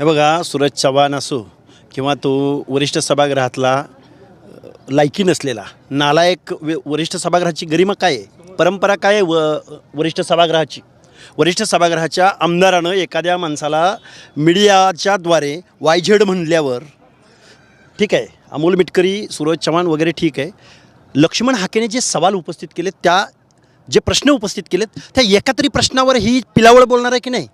हे बघा सूरज चव्हाण असो किंवा तो वरिष्ठ सभागृहातला लायकी नसलेला नालायक व वरिष्ठ सभागृहाची गरिमा काय आहे? परंपरा काय आहे व वरिष्ठ सभागृहाची? वरिष्ठ सभागृहाच्या आमदारानं एखाद्या माणसाला मीडियाच्याद्वारे वायझेड म्हणल्यावर ठीक आहे अमोल मिटकरी सूरज चव्हाण वगैरे ठीक आहे. लक्ष्मण हाकेने जे सवाल उपस्थित केलेत त्या जे प्रश्न उपस्थित केलेत त्या एका तरी प्रश्नावर ही पिलावळ बोलणार आहे की नाही?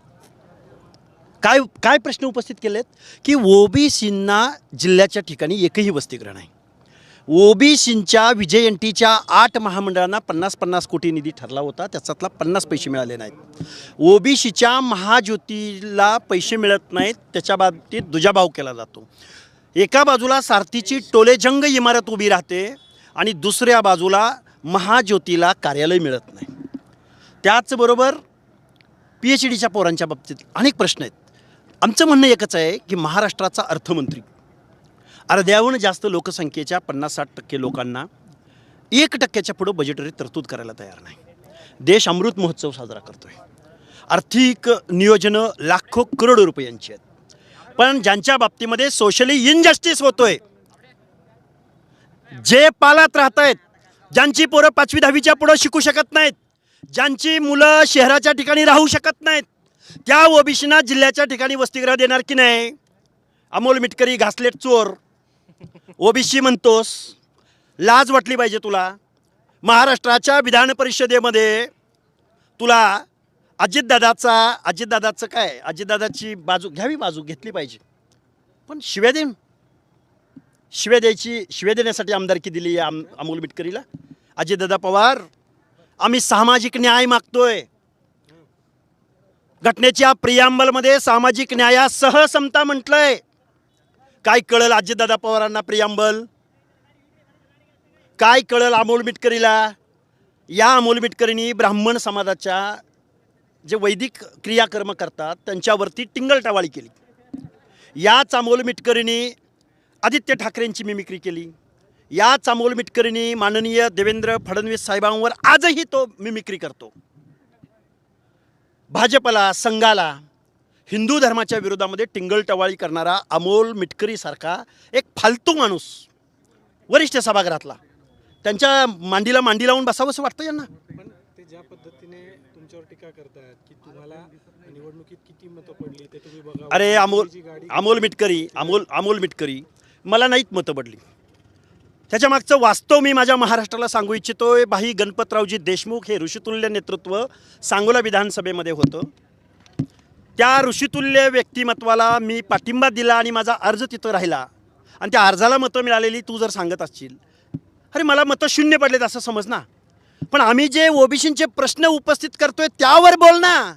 काय काय प्रश्न उपस्थित केलेत? की ओबीसींना जिल्ह्याच्या ठिकाणी एकही वसतिगृह नाही. ओबीसींच्या विजयंतीच्या आठ महामंडळांना पन्नास पन्नास कोटी निधी ठरला होता. त्याच्यातला पन्नास पैसे मिळाले नाहीत. ओबीसीच्या महाज्योतीला पैसे मिळत नाहीत. त्याच्या बाबतीत दुजाभाव केला जातो. एका बाजूला सारथीची टोलेजंग इमारत उभी राहते आणि दुसऱ्या बाजूला महाज्योतीला कार्यालय मिळत नाही. त्याचबरोबर पी एच डीच्या पोरांच्या बाबतीत अनेक प्रश्न आहेत. आमचं म्हणणं एकच आहे की महाराष्ट्राचा अर्थमंत्री. अर्ध्याहून जास्त लोकसंख्येच्या पन्नास साठ टक्के लोकांना एक टक्क्याच्या पुढं बजेटरी तरतूद करायला तयार नाही. देश अमृत महोत्सव साजरा करतो आहे आर्थिक नियोजनं लाखो करोडो रुपयांची आहेत. पण ज्यांच्या बाबतीमध्ये सोशली इनजस्टिस होतोय जे पालात राहत आहेत ज्यांची पोरं पाचवी दहावीच्या पुढं शिकू शकत नाहीत ज्यांची मुलं शहराच्या ठिकाणी राहू शकत नाहीत त्या ओबीसीना जिल्ह्याच्या ठिकाणी वसतिगृह देणार की नाही? अमोल मिटकरी घासलेट चोर. ओबीसी म्हणतोस. लाज वाटली पाहिजे तुला. महाराष्ट्राच्या विधान परिषदेमध्ये तुला अजितदादाचा अजितदादाचं काय? अजितदादाची बाजू घ्यावी बाजू घेतली पाहिजे. पण शिव्या देईन शिव्या द्यायची शिव्या देण्यासाठी आमदारकी दिली आहे आम अमोल मिटकरीला. अजितदादा पवार आम्ही सामाजिक न्याय मागतोय. घटनेच्या प्रियांबलमध्ये सामाजिक न्यायासह समता म्हटलंय. काय कळल अजितदादा पवारांना प्रियांबल? काय कळल अमोल मिटकरीला? या अमोल मिटकरींनी ब्राह्मण समाजाच्या जे वैदिक क्रियाकर्म करतात त्यांच्यावरती टिंगलटावाळी केली. याच अमोल मिटकरींनी आदित्य ठाकरेंची मिमिक्री केली. याच अमोल मिटकरींनी माननीय देवेंद्र फडणवीस साहेबांवर आजही तो मिमिक्री करतो. भाजपला संघाला हिंदू धर्माच्या विरोधामध्ये टिंगलटवाळी करणारा अमोल मिटकरीसारखा एक फालतू माणूस वरिष्ठ सभागृहातला. त्यांच्या मांडीला मांडी लावून बसावंसं वाटतं यांना? पण ते ज्या पद्धतीने तुमच्यावर टीका करतात की तुम्हाला निवडणुकीत किती मतं पडली ते तुम्ही बघा. अरे अमोल अमोल मिटकरी अमोल अमोल मिटकरी मला नाहीत मतं पडली. त्याच्या मागचं वास्तव मी माझ्या महाराष्ट्राला सांगू इच्छितो आहे भाई गणपतरावजी देशमुख हे ऋषितुल्य नेतृत्व सांगोला विधानसभेमध्ये होतं. त्या ऋषितुल्य व्यक्तिमत्वाला मी पाठिंबा दिला आणि माझा अर्ज तिथं राहिला. आणि त्या अर्जाला मतं मिळालेली तू जर सांगत असशील. अरे मला मतं शून्य पडलेत असं समज ना. पण आम्ही जे ओबीसींचे प्रश्न उपस्थित करतोय त्यावर बोल ना.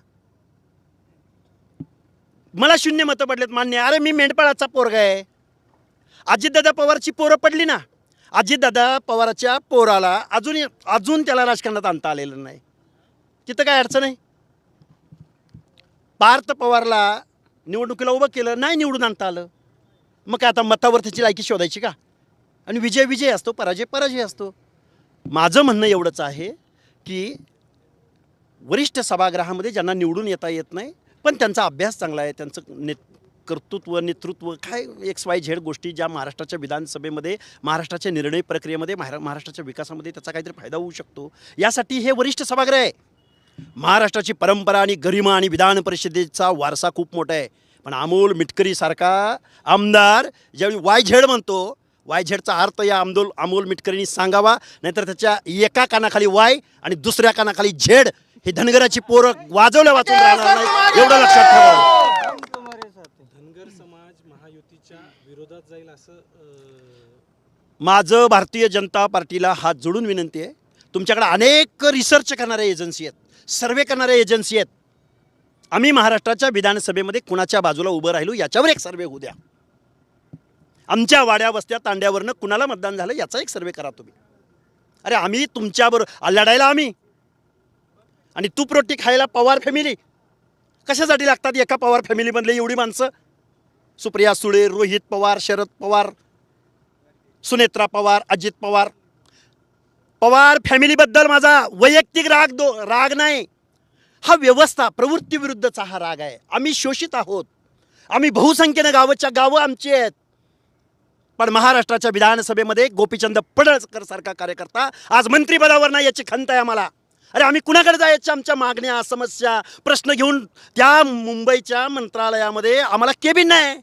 मला शून्य मतं पडलेत मान्य. अरे मी मेंढपाळाचा पोरगा आहे. अजितदादा पवारची पोरं पडली ना. अजितदादा पवाराच्या पोराला अजून अजून त्याला राजकारणात आणता आलेलं नाही. तिथं काय अडचण आहे? पार्थ पवारला निवडणुकीला उभं केलं नाही निवडून आणता आलं. मग काय आता मतावर त्याची लायकी शोधायची का? आणि विजय विजय असतो पराजय पराजय असतो. माझं म्हणणं एवढंच आहे की वरिष्ठ सभागृहामध्ये ज्यांना निवडून येता येत नाही पण त्यांचा अभ्यास चांगला आहे त्यांचं ने कर्तृत्व नेतृत्व काय एक्स वाय झेड गोष्टी ज्या महाराष्ट्राच्या विधानसभेमध्ये महाराष्ट्राच्या निर्णय प्रक्रियेमध्ये महारा महाराष्ट्राच्या विकासामध्ये त्याचा काहीतरी फायदा होऊ शकतो. यासाठी हे वरिष्ठ सभागृह आहे. महाराष्ट्राची परंपरा आणि गरिमा आणि विधान परिषदेचा वारसा खूप मोठा आहे. पण अमोल मिटकरीसारखा आमदार ज्यावेळी वाय झेड म्हणतो वाय झेडचा अर्थ या आमदोल अमोल मिटकरींनी सांगावा. नाहीतर त्याच्या एका कानाखाली वाय आणि दुसऱ्या कानाखाली झेड हे धनगराची पोरं वाजवल्या वाचून राहणार नाही. एवढं लक्षात ठेवा. विरोधात जाईल असं माझं भारतीय जनता पार्टीला हात जोडून विनंती आहे. तुमच्याकडे अनेक रिसर्च करणाऱ्या एजन्सी आहेत. सर्वे करणाऱ्या एजन्सी आहेत. आम्ही महाराष्ट्राच्या विधानसभेमध्ये कुणाच्या बाजूला उभं राहिलो याच्यावर एक सर्वे होऊ द्या. आमच्या वाड्या वस्त्या तांड्यावरनं कुणाला मतदान झालं याचा एक सर्वे करा तुम्ही. अरे आम्ही तुमच्याबरोबर लढायला आम्ही. आणि तूप रोटी खायला पवार फॅमिली कशासाठी लागतात एका पवार फॅमिलीमधले एवढी माणसं? सुप्रिया सुळे रोहित पवार शरद पवार सुनेत्रा पवार अजित पवार. पवार फॅमिलीबद्दल माझा वैयक्तिक राग दो राग नाही. हा व्यवस्था प्रवृत्तीविरुद्धचा हा राग आहे. आम्ही शोषित आहोत. आम्ही बहुसंख्येनं गावाच्या गावं आमची आहेत. पण महाराष्ट्राच्या विधानसभेमध्ये गोपीचंद पडळकर सारखा कार्यकर्ता आज मंत्रिपदावर नाही याची खंत आहे आम्हाला. अरे आम्ही कुणाकडे जायच्या आमच्या मागण्या समस्या प्रश्न घेऊन त्या मुंबईच्या मंत्रालयामध्ये आम्हाला केबिन नाही.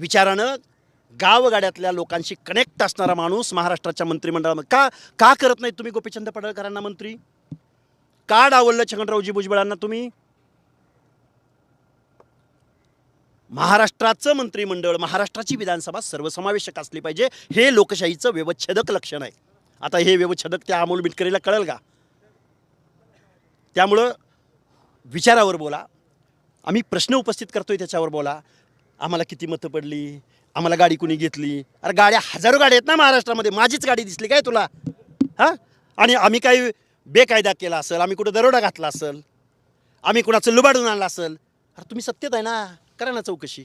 विचारानं गावगाड्यातल्या लोकांशी कनेक्ट असणारा माणूस महाराष्ट्राच्या मंत्रिमंडळामध्ये का का करत नाही तुम्ही गोपीचंद पडळकरांना मंत्री? का डावललं छगनरावजी भुजबळांना तुम्ही? महाराष्ट्राचं मंत्रिमंडळ महाराष्ट्राची विधानसभा सर्वसमावेशक असली पाहिजे हे लोकशाहीचं व्यवच्छेदक लक्षण आहे. आता हे व्यवच्छेदक त्या अमोल मिटकरीला कळेल का? त्यामुळं विचारावर बोला. आम्ही प्रश्न उपस्थित करतोय त्याच्यावर बोला. आम्हाला किती मतं पडली? आम्हाला गाडी कुणी घेतली? अरे गाड्या हजारो गाड्या आहेत ना महाराष्ट्रामध्ये. माझीच गाडी दिसली काय तुला? हां? आणि आम्ही काही बेकायदा केला असेल आम्ही कुठं दरोडा घातला असेल आम्ही कुणाचं लुबाडून आणलं असेल. अरे तुम्ही सत्तेत आहे ना? करा ना चौकशी.